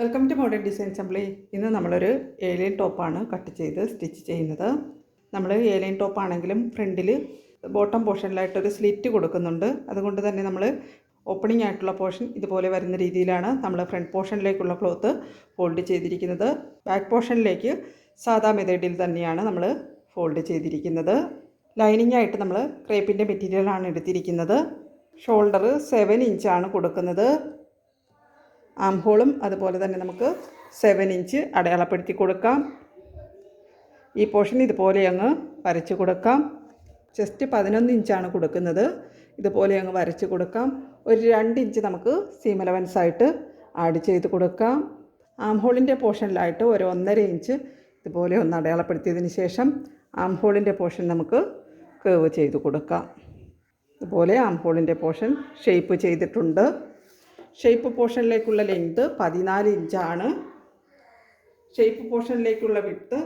Welcome to modern design assembly ഇന്ന് നമ്മളൊരു alien ടോപ്പാണ് കട്ട് ചെയ്ത് സ്റ്റിച്ച് ചെയ്യുന്നത്. നമ്മൾ ഏലിയൻ ടോപ്പാണെങ്കിലും ഫ്രണ്ടിൽ ബോട്ടം പോർഷനിലായിട്ടൊരു സ്ലിറ്റ് കൊടുക്കുന്നുണ്ട്. അതുകൊണ്ട് തന്നെ നമ്മൾ ഓപ്പണിംഗ് ആയിട്ടുള്ള പോർഷൻ ഇതുപോലെ വരുന്ന രീതിയിലാണ് നമ്മൾ ഫ്രണ്ട് പോർഷനിലേക്കുള്ള ക്ലോത്ത് ഫോൾഡ് ചെയ്തിരിക്കുന്നത്. ബാക്ക് പോർഷനിലേക്ക് സാധാ മെത്തേഡിൽ തന്നെയാണ് നമ്മൾ ഫോൾഡ് ചെയ്തിരിക്കുന്നത്. ലൈനിങ് ആയിട്ട് നമ്മൾ ക്രേപ്പിന്റെ മെറ്റീരിയലാണ് എടുത്തിരിക്കുന്നത്. ഷോൾഡർ സെവൻ ഇഞ്ചാണ് കൊടുക്കുന്നത്. ആം ഹോളും അതുപോലെ തന്നെ നമുക്ക് സെവൻ ഇഞ്ച് അടയാളപ്പെടുത്തി കൊടുക്കാം. ഈ പോർഷൻ ഇതുപോലെ അങ്ങ് വരച്ച് കൊടുക്കാം. ജസ്റ്റ് പതിനൊന്ന് ഇഞ്ചാണ് കൊടുക്കുന്നത്. ഇതുപോലെ അങ്ങ് വരച്ച് കൊടുക്കാം. ഒരു രണ്ട് ഇഞ്ച് നമുക്ക് സീം ആയിട്ട് ആഡ് ചെയ്ത് കൊടുക്കാം. ആം ഹോളിന്റെ പോർഷനിലായിട്ട് ഒരു ഒന്നര ഇഞ്ച് ഇതുപോലെ ഒന്ന് അടയാളപ്പെടുത്തിയതിന് ശേഷം ആം ഹോളിന്റെ പോർഷൻ നമുക്ക് കേവ് ചെയ്ത് കൊടുക്കാം. ഇതുപോലെ ആം ഹോളിന്റെ പോർഷൻ ഷേപ്പ് ചെയ്തിട്ടുണ്ട്. ഷേപ്പ് പോർഷനിലേക്കുള്ള ലെങ്ത് പതിനാല് ഇഞ്ചാണ് ഷേപ്പ് പോർഷനിലേക്കുള്ള വിട്ട്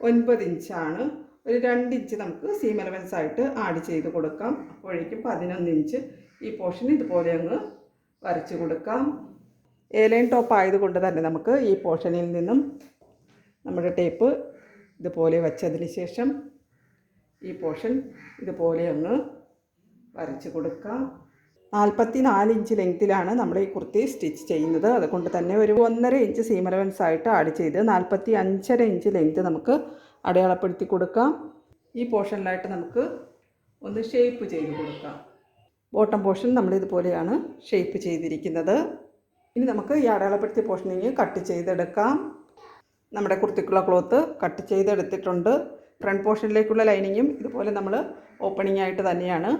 ഒൻപത് ഇഞ്ചാണ് ഒരു രണ്ട് ഇഞ്ച് നമുക്ക് സീം എലവൻസ് ആയിട്ട് ആഡ് ചെയ്ത് കൊടുക്കാം. അപ്പോഴേക്കും പതിനൊന്ന് ഇഞ്ച് ഈ പോർഷൻ ഇതുപോലെ അങ്ങ് വരച്ച് കൊടുക്കാം. ഏലൈൻ ടോപ്പ് ആയതുകൊണ്ട് തന്നെ നമുക്ക് ഈ പോർഷനിൽ നിന്നും നമ്മുടെ ടേപ്പ് ഇതുപോലെ വച്ചതിന് ശേഷം ഈ പോർഷൻ ഇതുപോലെ അങ്ങ് വരച്ച് കൊടുക്കാം. നാൽപ്പത്തി നാല് ഇഞ്ച് ലെങ്ത്തിലാണ് നമ്മൾ ഈ കുർത്തി സ്റ്റിച്ച് ചെയ്യുന്നത്. അതുകൊണ്ട് തന്നെ ഒരു ഒന്നര ഇഞ്ച് സീം അലവൻസ് ആയിട്ട് ആഡ് ചെയ്ത് നാൽപ്പത്തി അഞ്ചര ഇഞ്ച് ലെങ്ത്ത് നമുക്ക് അടയാളപ്പെടുത്തി കൊടുക്കാം. ഈ പോർഷനിലായിട്ട് നമുക്ക് ഒന്ന് ഷേപ്പ് ചെയ്ത് കൊടുക്കാം. ബോട്ടം പോർഷൻ നമ്മൾ ഇതുപോലെയാണ് ഷേപ്പ് ചെയ്തിരിക്കുന്നത്. ഇനി നമുക്ക് ഈ അടയാളപ്പെടുത്തിയ പോർഷനിങ് കട്ട് ചെയ്തെടുക്കാം. നമ്മുടെ കുർത്തിക്കുള്ള ക്ലോത്ത് കട്ട് ചെയ്തെടുത്തിട്ടുണ്ട്. ഫ്രണ്ട് പോർഷനിലേക്കുള്ള ലൈനിങ്ങും ഇതുപോലെ നമ്മൾ ഓപ്പണിംഗ് ആയിട്ട് തന്നെയാണ്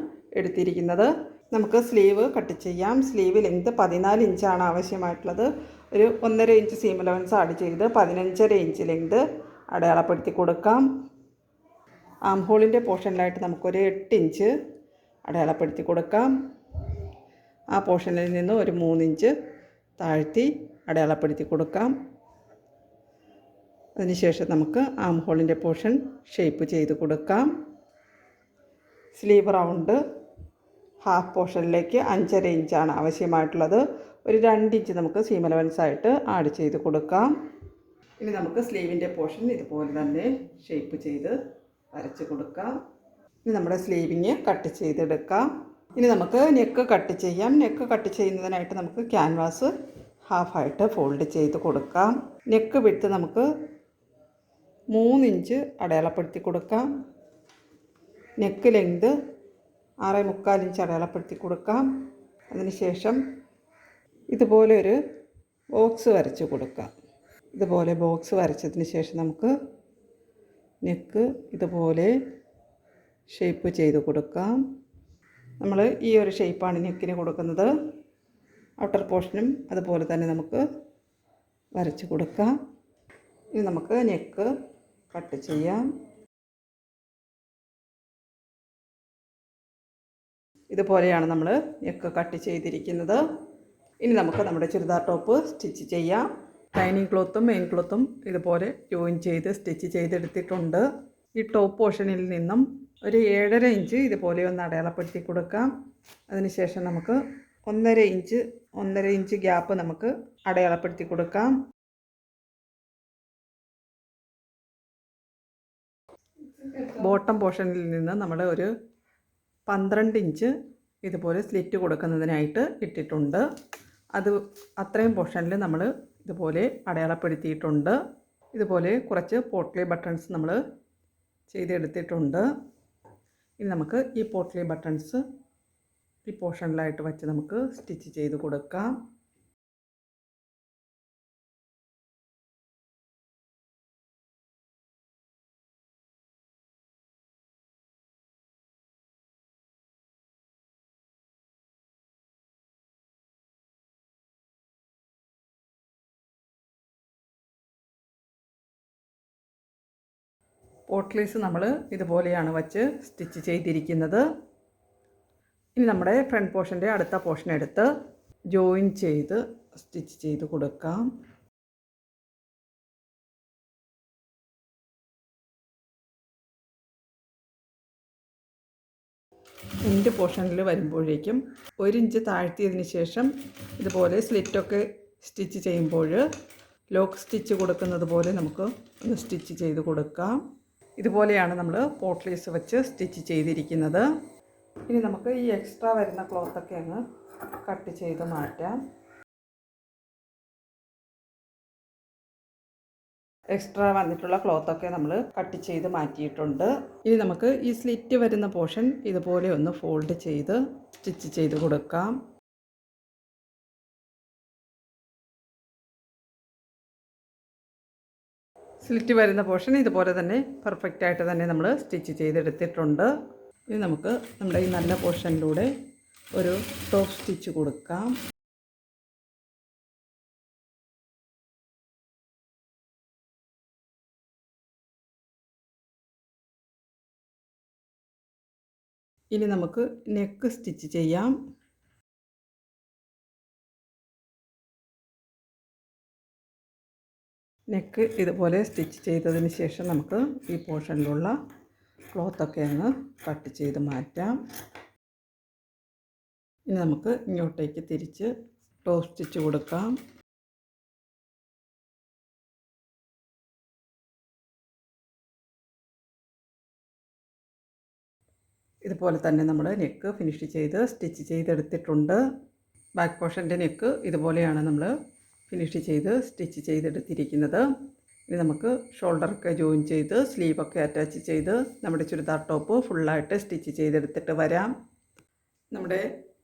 എടുത്തിരിക്കുന്നത്. നമുക്ക് സ്ലീവ് കട്ട് ചെയ്യാം. സ്ലീവ് ലെങ്ത് പതിനാല് ഇഞ്ചാണ് ആവശ്യമായിട്ടുള്ളത്. ഒരു ഒന്നര ഇഞ്ച് സീം അലവൻസ് ആഡ് ചെയ്ത് പതിനഞ്ചര ഇഞ്ച് ലെങ്ത് അടയാളപ്പെടുത്തി കൊടുക്കാം. ആം ഹോളിന്റെ പോർഷനിലായിട്ട് നമുക്കൊരു എട്ട് ഇഞ്ച് അടയാളപ്പെടുത്തി കൊടുക്കാം. ആ പോർഷനിൽ നിന്ന് ഒരു മൂന്നിഞ്ച് താഴ്ത്തി അടയാളപ്പെടുത്തി കൊടുക്കാം. അതിനുശേഷം നമുക്ക് ആം ഹോളിന്റെ പോർഷൻ ഷേപ്പ് ചെയ്ത് കൊടുക്കാം. സ്ലീവ് റൗണ്ട് ഹാഫ് പോർഷനിലേക്ക് അഞ്ചര ഇഞ്ചാണ് ആവശ്യമായിട്ടുള്ളത്. ഒരു രണ്ട് ഇഞ്ച് നമുക്ക് സീം അലവൻസായിട്ട് ആഡ് ചെയ്ത് കൊടുക്കാം. ഇനി നമുക്ക് സ്ലീവിന്റെ പോർഷൻ ഇതുപോലെ തന്നെ ഷേപ്പ് ചെയ്ത് വരച്ച് കൊടുക്കാം. ഇനി നമ്മുടെ സ്ലീവിങ് കട്ട് ചെയ്തെടുക്കാം. ഇനി നമുക്ക് നെക്ക് കട്ട് ചെയ്യാം. നെക്ക് കട്ട് ചെയ്യുന്നതിനായിട്ട് നമുക്ക് ക്യാൻവാസ് ഹാഫായിട്ട് ഫോൾഡ് ചെയ്ത് കൊടുക്കാം. നെക്ക് വിട്ട് നമുക്ക് മൂന്നിഞ്ച് അടയാളപ്പെടുത്തി കൊടുക്കാം. നെക്ക് ലെങ്ത് ആറ് മുക്കാൽ ഇഞ്ച് അടയാളപ്പെടുത്തി കൊടുക്കാം. അതിനുശേഷം ഇതുപോലെ ഒരു ബോക്സ് വരച്ച് കൊടുക്കാം. ഇതുപോലെ ബോക്സ് വരച്ചതിന് ശേഷം നമുക്ക് നെക്ക് ഇതുപോലെ ഷേപ്പ് ചെയ്ത് കൊടുക്കാം. നമ്മൾ ഈ ഒരു ഷേപ്പാണ് നെക്കിന് കൊടുക്കുന്നത്. ഔട്ടർ പോർഷനും അതുപോലെ തന്നെ നമുക്ക് വരച്ച് കൊടുക്കാം. ഇനി നമുക്ക് നെക്ക് കട്ട് ചെയ്യാം. ഇതുപോലെയാണ് നമ്മൾ നെക്ക് കട്ട് ചെയ്തിരിക്കുന്നത്. ഇനി നമുക്ക് നമ്മുടെ ചുരിദാർ ടോപ്പ് സ്റ്റിച്ച് ചെയ്യാം. ലൈനിങ് ക്ലോത്തും മെയിൻ ക്ലോത്തും ഇതുപോലെ ജോയിൻ ചെയ്ത് സ്റ്റിച്ച് ചെയ്തെടുത്തിട്ടുണ്ട്. ഈ ടോപ്പ് പോർഷനിൽ നിന്നും ഒരു ഏഴര ഇഞ്ച് ഇതുപോലെ ഒന്ന് അടയാളപ്പെടുത്തി കൊടുക്കാം. അതിനുശേഷം നമുക്ക് ഒന്നര ഇഞ്ച് ഒന്നര ഇഞ്ച് ഗ്യാപ്പ് നമുക്ക് അടയാളപ്പെടുത്തി കൊടുക്കാം. ബോട്ടം പോർഷനിൽ നിന്ന് നമ്മൾ ഒരു പന്ത്രണ്ട് ഇഞ്ച് ഇതുപോലെ സ്ലിറ്റ് കൊടുക്കുന്നതിനായിട്ട് ഇട്ടിട്ടുണ്ട്. അത് അത്രയും പോർഷനിൽ നമ്മൾ ഇതുപോലെ അടയാളപ്പെടുത്തിയിട്ടുണ്ട്. ഇതുപോലെ കുറച്ച് പോട്ട്ലി ബട്ടൺസ് നമ്മൾ ചെയ്തെടുത്തിട്ടുണ്ട്. ഇനി നമുക്ക് ഈ പോട്ട്ലി ബട്ടൺസ് ഈ പോർഷനിലായിട്ട് വച്ച് നമുക്ക് സ്റ്റിച്ച് ചെയ്ത് കൊടുക്കാം. പോട്ട്ലീസ് നമ്മൾ ഇതുപോലെയാണ് വച്ച് സ്റ്റിച്ച് ചെയ്തിരിക്കുന്നത്. ഇനി നമ്മുടെ ഫ്രണ്ട് പോർഷന്റെ അടുത്ത പോർഷൻ എടുത്ത് ജോയിൻ ചെയ്ത് സ്റ്റിച്ച് ചെയ്ത് കൊടുക്കാം. എന്റെ പോർഷനിൽ വരുമ്പോഴേക്കും ഒരു ഇഞ്ച് താഴ്ത്തിയതിന് ശേഷം ഇതുപോലെ സ്ലിറ്റൊക്കെ സ്റ്റിച്ച് ചെയ്യുമ്പോൾ ലോക്ക് സ്റ്റിച്ച് കൊടുക്കുന്നത് പോലെ നമുക്ക് ഒന്ന് സ്റ്റിച്ച് ചെയ്ത് കൊടുക്കാം. ഇതുപോലെയാണ് നമ്മൾ പോട്ട്ലീസ് വെച്ച് സ്റ്റിച്ച് ചെയ്തിരിക്കുന്നത്. ഇനി നമുക്ക് ഈ എക്സ്ട്രാ വരുന്ന ക്ലോത്തൊക്കെ അങ്ങ് കട്ട് ചെയ്ത് മാറ്റാം. എക്സ്ട്രാ വന്നിട്ടുള്ള ക്ലോത്തൊക്കെ നമ്മൾ കട്ട് ചെയ്ത് മാറ്റിയിട്ടുണ്ട്. ഇനി നമുക്ക് ഈ സ്ലിറ്റ് വരുന്ന പോർഷൻ ഇതുപോലെ ഒന്ന് ഫോൾഡ് ചെയ്ത് സ്റ്റിച്ച് ചെയ്ത് കൊടുക്കാം. സ്ലിറ്റ് വരുന്ന പോർഷൻ ഇതുപോലെ തന്നെ പെർഫെക്റ്റ് ആയിട്ട് തന്നെ നമ്മൾ സ്റ്റിച്ച് ചെയ്തെടുത്തിട്ടുണ്ട്. ഇനി നമുക്ക് നമ്മുടെ ഈ നല്ല പോർഷനിലൂടെ ഒരു ടോപ്പ് സ്റ്റിച്ച് കൊടുക്കാം. ഇനി നമുക്ക് നെക്ക് സ്റ്റിച്ച് ചെയ്യാം. നെക്ക് ഇതുപോലെ സ്റ്റിച്ച് ചെയ്തതിന് ശേഷം നമുക്ക് ഈ പോർഷനിലുള്ള ക്ലോത്തൊക്കെ അങ്ങ് കട്ട് ചെയ്ത് മാറ്റാം. ഇനി നമുക്ക് ഇങ്ങോട്ടേക്ക് തിരിച്ച് ടോപ്പ് സ്റ്റിച്ച് കൊടുക്കാം. ഇതുപോലെ തന്നെ നമ്മൾ നെക്ക് ഫിനിഷ് ചെയ്ത് സ്റ്റിച്ച് ചെയ്തെടുത്തിട്ടുണ്ട്. ബാക്ക് പോർഷന്റെ നെക്ക് ഇതുപോലെയാണ് നമ്മൾ ഫിനിഷ് ചെയ്ത് സ്റ്റിച്ച് ചെയ്തെടുത്തിരിക്കുന്നത്. ഇനി നമുക്ക് ഷോൾഡറൊക്കെ ജോയിൻ ചെയ്ത് സ്ലീവൊക്കെ അറ്റാച്ച് ചെയ്ത് നമ്മുടെ ചുരിദാർ ടോപ്പ് ഫുള്ളായിട്ട് സ്റ്റിച്ച് ചെയ്തെടുത്തിട്ട് വരാം. നമ്മുടെ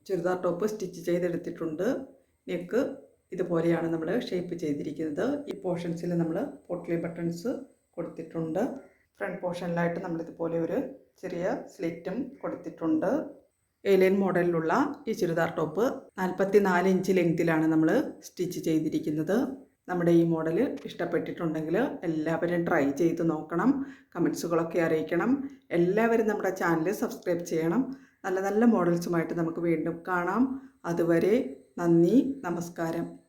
ചുരിദാർ ടോപ്പ് സ്റ്റിച്ച് ചെയ്തെടുത്തിട്ടുണ്ട്. നെക്ക് ഇതുപോലെയാണ് നമ്മൾ ഷേപ്പ് ചെയ്തിരിക്കുന്നത്. ഈ പോർഷൻസിൽ നമ്മൾ പോട്ട്ലി ബട്ടൺസ് കൊടുത്തിട്ടുണ്ട്. ഫ്രണ്ട് പോർഷനിലായിട്ട് നമ്മളിതുപോലെ ഒരു ചെറിയ സ്ലിറ്റും കൊടുത്തിട്ടുണ്ട്. ഏലിയൻ മോഡലിലുള്ള ഈ ചുരിദാർ ടോപ്പ് നാൽപ്പത്തി നാല് ഇഞ്ച് ലെങ്തിലാണ് നമ്മൾ സ്റ്റിച്ച് ചെയ്തിരിക്കുന്നത്. നമ്മുടെ ഈ മോഡൽ ഇഷ്ടപ്പെട്ടിട്ടുണ്ടെങ്കിൽ എല്ലാവരും ട്രൈ ചെയ്ത് നോക്കണം. കമൻസുകളൊക്കെ അറിയിക്കണം. എല്ലാവരും നമ്മുടെ ചാനൽ സബ്സ്ക്രൈബ് ചെയ്യണം. നല്ല നല്ല മോഡൽസുമായിട്ട് നമുക്ക് വീണ്ടും കാണാം. അതുവരെ നന്ദി നമസ്കാരം.